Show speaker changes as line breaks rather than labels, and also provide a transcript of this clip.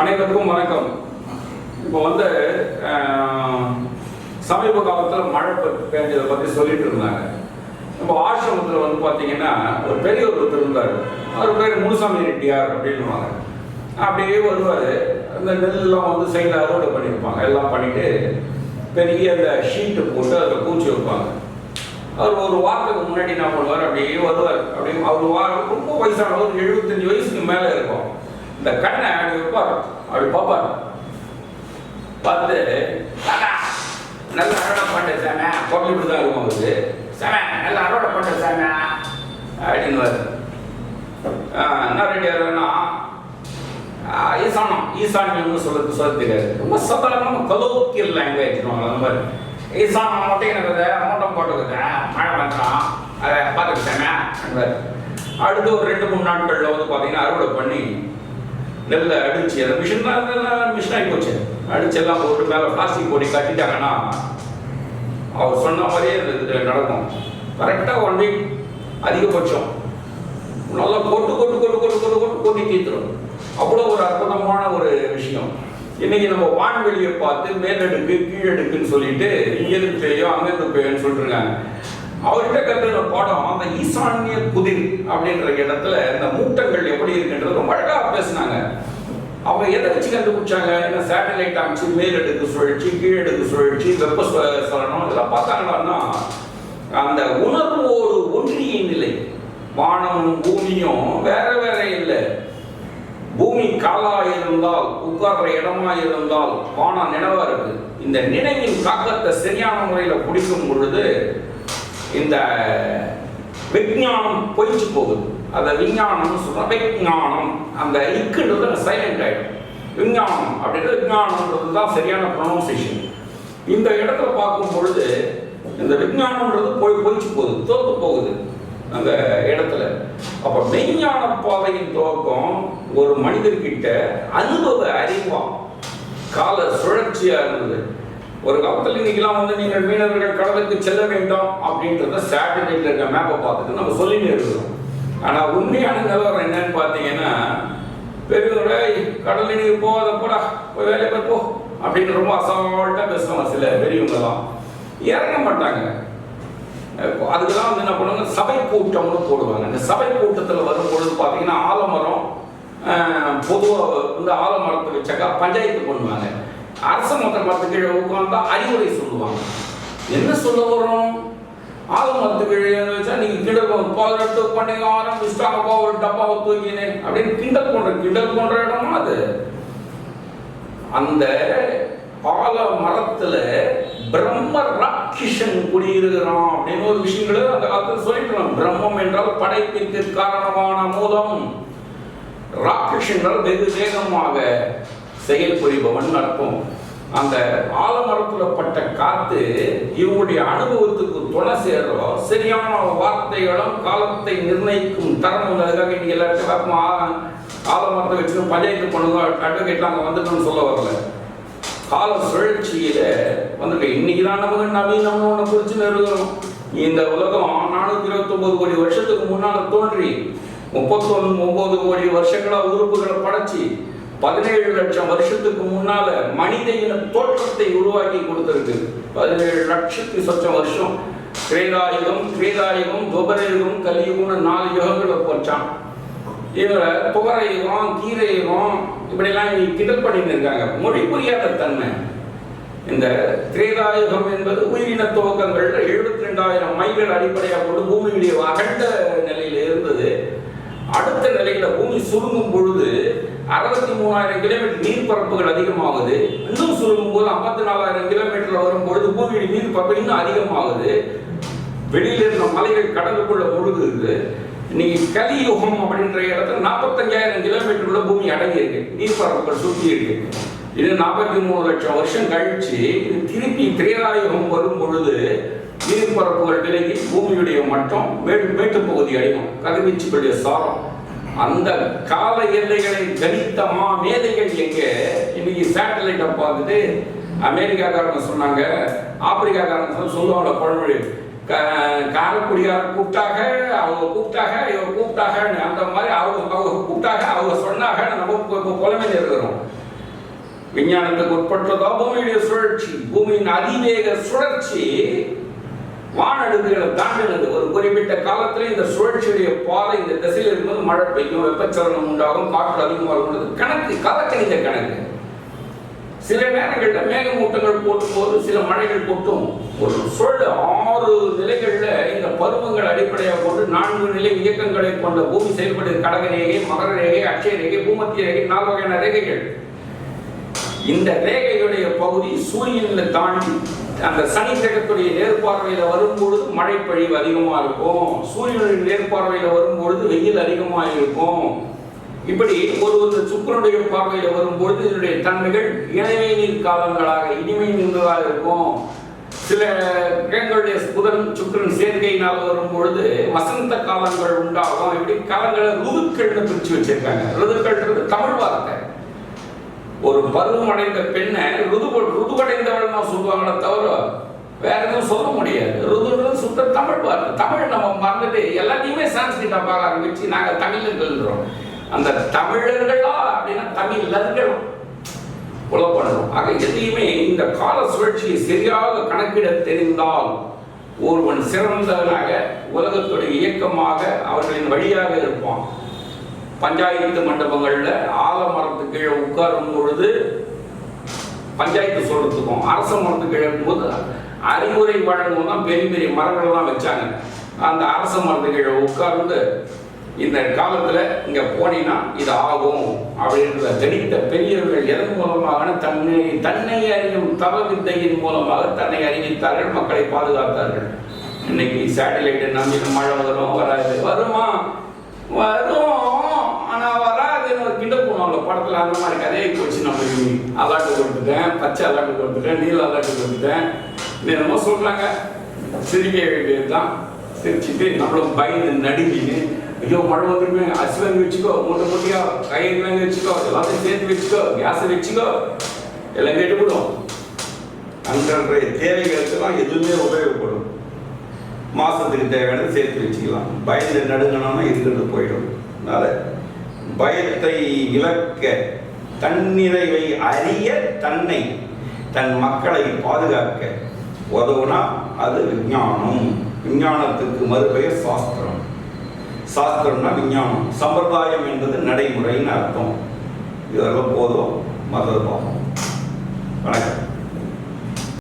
அனைவருக்கும் வணக்கம். இப்போ வந்து சமீப காலத்தில் மழை பெஞ்சதை பற்றி சொல்லிட்டு இருந்தாங்க. இப்போ ஆசிரமத்தில் வந்து பார்த்தீங்கன்னா ஒரு பெரியவர் ஒருத்தர் இருந்தார். அவர் பேர் முனுசாமி ரெட்டியார் அப்படின்னுவாங்க. அப்படியே வருவார். அந்த நெல்லாம் வந்து சைடில் அறுவடை பண்ணியிருப்பாங்க. எல்லாம் பண்ணிட்டு பெரிய அந்த ஷீட்டு போட்டு அதில் பூச்சி வைப்பாங்க. அவர் ஒரு வாரத்துக்கு முன்னாடி என்ன பண்ணுவார்? அப்படியே வருவார். அப்படியே அவர் வாரம் ரொம்ப வயசானவர் எழுபத்தஞ்சு வயசுக்கு மேலே இருக்கும். இந்த கண்ணை அப்படி வைப்பார். அப்படி பார்ப்பார். பார்த்து நல்ல அறுவடை பண்ண சாமி. பொருள் இப்படி தான் இருக்கும் அவருக்கு சாமி நல்ல அறுவடை பண்ண சாமி. அப்படின்னுவார். என்ன என்ன ரெடியாருன்னா ஈசானம். ஈசான்யம்னு சொல்றது சொல்ல தெரியாது. ரொம்ப சபலமான கலோக்கியல் லாங்குவேஜ் அந்த மாதிரி ஈசானம் மட்டும் எனக்கு மூட்டம் போட்டுக்குது. மழை வந்துடும் அதை பார்த்துக்கிட்டேன் அடுத்து ஒரு ரெண்டு மூணு நாட்களில் வந்து பார்த்தீங்கன்னா அறுவடை பண்ணி நெல்லை அடிச்சு அந்த மிஷின் தான் மிஷின் ஆகி போச்சு. அடிச்சு எல்லாம் போட்டு மேலே பிளாஸ்டிக் போட்டு கட்டிட்டாங்கன்னா அவர் சொன்ன மாதிரியே இது நடக்கும். கரெக்டாக ஒன் வீக் அதிகபட்சம். நல்லா கொட்டு கொட்டு கொட்டு கொட்டு கொட்டு கொட்டு கொட்டி தீர்த்துடும் அவ்வளோ ஒரு அற்புதமான ஒரு விஷயம். இன்னைக்கு நம்ம வான்வெளியை பார்த்து மேலடுக்கு கீழடுக்குன்னு சொல்லிட்டு இங்கேருந்து பெய்யும் அங்கேருந்து பெய்யும்னு சொல்லிட்டுருக்காங்க அவர்கிட்ட கற்றுக்கிற பாடம் அந்த ஈசான்ய குதிர் அப்படின்ற இடத்துல இந்த மூட்டங்கள் எப்படி இருக்குன்றது ரொம்ப அழகாக பேசுனாங்க. அவங்க எதை வச்சு கண்டுபிடிச்சாங்க? என்ன சேட்டலைட் அமைச்சு மேலடுக்கு சுழற்சி கீழடுக்கு சுழற்சி வெப்ப சலனம் இதெல்லாம் பார்த்தாங்கன்னா அந்த உணர்வு ஒரு ஒன்றிய நிலை. வானமும் பூமியும் வேற வேற இல்லை. பூமி காலா இருந்தால் உட்கார்ற இடமா இருந்தால் வானம் நினைவா இருக்கு. இந்த நினைவின் தாக்கத்தை சரியான முறையில் பிடிக்கும் பொழுது இந்த விஞ்ஞானம் பொய்ச்சு போகுது. அதை விஞ்ஞானம் சொல்ற விஞ்ஞானம் அந்த இக்குன்றது சைலண்ட் ஆயிடும். விஞ்ஞானம் அப்படின்றது விஞ்ஞானம்ன்றது தான் சரியான ப்ரொனவுன்சேஷன் இந்த இடத்துல பார்க்கும் பொழுது இந்த விஞ்ஞானம்ன்றது போய் பொய்ச்சு போகுது தோத்து போகுது அந்த இடத்துல. அப்போ மெய்ஞான பாதையின் துவக்கம் ஒரு மனிதர்கிட்ட அனுபவ அறிவா. கால சுழற்சியாக இருந்தது. ஒரு காலத்தில் இன்னைக்கெல்லாம் வந்து நீங்கள் மீனவர்கள் கடலுக்கு செல்ல வேண்டாம் அப்படின்றத சேட்டலைட்ல இருக்க மேப்பை பார்த்துட்டு நம்ம சொல்லிட்டு இருக்கிறோம். ஆனா உண்மையான நிலவரம் என்னன்னு பார்த்தீங்கன்னா பெரியவங்க கடல் நீர் போகாத போடா போய் வேலை போய் அப்படின்னு ரொம்ப அசால்ட்டா பேசுவாங்க சில பெரியவங்கலாம் இறங்க மாட்டாங்க. அதுக்கெல்லாம் வந்து என்ன பண்ணுவாங்க? சபை கூட்டம்னு போடுவாங்க. இந்த சபை கூட்டத்தில் வரும்பொழுது பார்த்தீங்கன்னா ஆலமரம் பொதுவாக வந்து ஆலமரத்தை வச்சாக்கா பஞ்சாயத்து பண்ணுவாங்க. அரச மத்த பத்து கீழே உட்காந்தா அறிவுரை சொல்லுவாங்க. என்ன சொல்ல போகிறோம் ஆக மரத்து கீழே வச்சா நீங்க கிண்டல் பதினெட்டு பண்ணீங்க ஆரம்பிச்சிட்டாங்கப்பா ஒரு டப்பாவை தூக்கினேன் அப்படின்னு கிண்டல் போன்ற கிண்டல் போன்ற இடமா அது? அந்த ஆல மரத்துல பிரம்ம ராட்சிஷன் குடியிருக்கிறான் அப்படின்னு ஒரு விஷயங்களை அந்த காலத்தில் சொல்லிட்டு பிரம்மம் என்றால் படைப்பிற்கு காரணமான மூலம். ராட்சசங்கள் வெகு வேகமாக செயல்புரிபவன் அர்த்தம் அந்த ஆலமரத்துல பட்ட காத்து இவங்களுடைய அனுபவத்துக்கு துணை சேர்றோம் சரியான வார்த்தைகளும் காலத்தை நிர்ணயிக்கும் தரம் அதுக்காக நீங்க எல்லாருக்கும் ஆலமரத்தை வச்சு பஞ்சாயத்து பண்ணுங்க. அட்வொகேட்லாம் அங்கே வந்துட்டோம்னு சொல்ல வரல. கால சுழற்சியில வந்துட்டு இன்னைக்கு தான் நமக்கு நவீனம் ஒன்று குறிச்சு இருக்கிறோம் இந்த உலகம் நானூத்தி இருபத்தி ஒன்பது கோடி வருஷத்துக்கு முன்னால தோன்றி முப்பத்தொன்னு ஒன்பது கோடி வருஷங்களா உறுப்புகளை படைச்சு பதினேழு லட்சம் வருஷத்துக்கு முன்னால மனித இன தோற்றத்தை உருவாக்கி கொடுத்திருக்கு. பதினேழு லட்சத்து சொச்சம் வருஷம். கிரேதாயுகம் கிரேதாயுகம் துபரயுகம் கலியுகம்னு நாலு யுகங்களை போச்சான் இவரை புகர கீரயுகம் இப்படிலாம் இவங்க கிண்டல் பண்ணிட்டு இருக்காங்க. மொழி புரியாத தன்மை. இந்த திரேதாயுகம் என்பது உயிரின துவக்கங்கள்ல எழுபத்தி ரெண்டாயிரம் மைல்கள் அடிப்படையாக கொண்டு பூமியுடைய அகண்ட நிலையில இருந்தது. அடுத்த நிலையில பூமி சுருங்கும் பொழுது அறுபத்தி மூணாயிரம் கிலோமீட்டர் நீர்ப்பரப்புகள் அதிகமாகுது. இன்னும் சுருங்கும் போது ஐம்பத்தி நாலாயிரம் கிலோமீட்டர்ல வரும் பொழுது பூமியுடைய நீர்ப்பரப்பு இன்னும் அதிகமாகுது. வெளியில இருந்த மலைகள் கடலுக்குள்ள முழுகுது. இன்னைக்கு கலியுகம் அப்படின்ற இடத்துல நாற்பத்தஞ்சாயிரம் கிலோமீட்டருக்குள்ள பூமி அடங்கி இருக்கு நீர்ப்பரப்புகள் சுற்றி இருக்கு இது நாற்பத்தி மூணு லட்சம் வருஷம் கழிச்சு இது திருப்பி திரேதாயுகம் வரும் பொழுது நீர்ப்பரப்புகள் விலகி பூமியுடைய மட்டம் மேட்டு மேட்டு பகுதி அடையும். கதிர்வீச்சுக்களுடைய சாரம். அந்த கால எல்லைகளை கணித்த மா மேதைகள் எங்கே? இன்னைக்கு சேட்டலைட்டை பார்த்துட்டு அமெரிக்காக்காரங்க சொன்னாங்க ஆப்பிரிக்காக்காரங்க சொ- சொல்லுவாங்க பழமொழி. காரக்குடியார் கூப்பிட்டாக அவங்க கூப்பிட்டாக இவங்க கூப்பிட்டாக அந்த மாதிரி அவங்க அவங்க கூப்பிட்டாக அவங்க சொன்னாக நம்ம இப்போ புலமையில் இருக்கிறோம் விஞ்ஞானத்துக்கு உட்பட்டதோ பூமியுடைய சுழற்சி பூமியின் அதிவேக சுழற்சி வானடுக்குகளை தாண்டினது ஒரு குறிப்பிட்ட காலத்துல இந்த சுழற்சியுடைய பாதை இந்த திசையில் இருக்கும்போது மழை பெய்யும் வெப்பச்சலனம் உண்டாகும் காற்று அதிகமாகும் கணக்கு கலக்கணித கணக்கு. சில நேரங்களில் மேகமூட்டங்கள் போட்டும் போது சில மழைகள் போட்டும் ஒரு சொல் ஆறு நிலைகளில் இந்த பருவங்கள் அடிப்படையாக கொண்டு நான்கு நிலை இயக்கங்களை கொண்ட பூமி செயல்படுது. கடக ரேகை மகர ரேகை அட்சய ரேகை பூமத்திய ரேகை நாலு வகையான ரேகைகள். இந்த ரேகையுடைய பகுதி சூரியனில் தாண்டி அந்த சனி கிரகத்துடைய நேர்பார்வையில வரும்பொழுது மழை பழிவு அதிகமா இருக்கும். சூரியனுடைய நேர்பார்வையில வரும்பொழுது வெயில் அதிகமா இருக்கும். இப்படி ஒரு ஒரு சுக்கரனுடைய பார்வையில வரும்பொழுது இதனுடைய தன்மைகள் இணைமை நீர் காலங்களாக இனிமை நின்றதாக இருக்கும். சில கிரகங்களுடைய புதன் சுக்கரன் சேர்க்கையினால் வரும்பொழுது வசந்த காலங்கள் உண்டாகும். இப்படி காலங்களை ருதுக்கள்னு பிரிச்சு வச்சிருக்காங்க. ருதுக்கள்ன்றது தமிழ் வார்த்தை. ஒரு பருவம் அடைந்த பெண்ணை ருது ருதுவடைந்தவள் தான் சொல்லுவாங்களே தவிர வேற எதுவும் சொல்ல முடியாது. ருதுன்றது சுத்த தமிழ் வார்த்தை. தமிழ் நம்ம மறந்துட்டு எல்லாத்தையுமே சான்ஸ்கிரிட்டா பார்க்க ஆரம்பிச்சு நாங்கள் தமிழர்கள்ன்றோம். அந்த தமிழர்களா அப்படின்னா தமிழர்கள் புலப்படணும். ஆக எதையுமே இந்த கால சுழற்சியை சரியாக கணக்கிட தெரிந்தால் ஒருவன் சிறந்தவனாக உலகத்துடைய இயக்கமாக அவர்களின் வழியாக இருப்பான். பஞ்சாயத்து மண்டபங்களில் ஆலமரத்து கீழே உட்காரும் பொழுது பஞ்சாயத்து சொல்றதுக்கும் அரச மரத்து கீழே போது அறிவுரை வழங்கும் தான் பெரிய பெரிய மரங்கள்லாம் வச்சாங்க. அந்த அரச மரத்து கீழே உட்கார்ந்து இந்த காலத்தில் இங்கே போனீங்கன்னா இது ஆகும் அப்படின்றத தெரிந்த பெரியவர்கள் எதன் மூலமாக? தன்னை தன்னை அறியும் தவ வித்தையின் மூலமாக தன்னை அறிவித்தார்கள் மக்களை பாதுகாத்தார்கள். இன்னைக்கு சேட்டலைட் நம்பி மழை வரும் வராது. வருமா? வரும்? ஒரு படத்தில் அந்த மாதிரி கதையை போச்சு நம்ம அலாட்டு கொடுத்துட்டேன் பச்சை அலாட்டு கொடுத்துட்டேன் நீல அலாட்டு கொடுத்துட்டேன் என்னமோ சொல்கிறாங்க சிரிக்க வேண்டியதுதான். சிரிச்சுட்டு நம்மளும் பயந்து நடுங்கின்னு ஐயோ மழை வந்துருமே. அசுவன் வச்சுக்கோ. மூட்டை மூட்டையோ காய்கறி வாங்கி வச்சுக்கோ. எல்லாத்தையும் சேர்த்து வச்சுக்கோ. கேஸை வச்சுக்கோ. எல்லாம் கேட்டுவிடும் அன்றன்றைய தேவைகளுக்கெல்லாம் எதுவுமே உபயோகப்படும். மாசத்துக்கு தேவையானது சேர்த்து வச்சுக்கலாம். பயந்து நடுங்கணும்னா இருக்கிறது போயிடும். அதனால பயத்தை இழக்க தன்னிறைவை அறிய தன்னை தன் மக்களை பாதுகாக்க உதவுனா அது விஞ்ஞானம். விஞ்ஞானத்துக்கு மறுபெயர் சாஸ்திரம். சாஸ்திரம்னா விஞ்ஞானம். சம்பிரதாயம் என்பது நடைமுறைன்னு அர்த்தம். இதெல்லாம் போதும்? மத பார்ப்போம் வணக்கம்.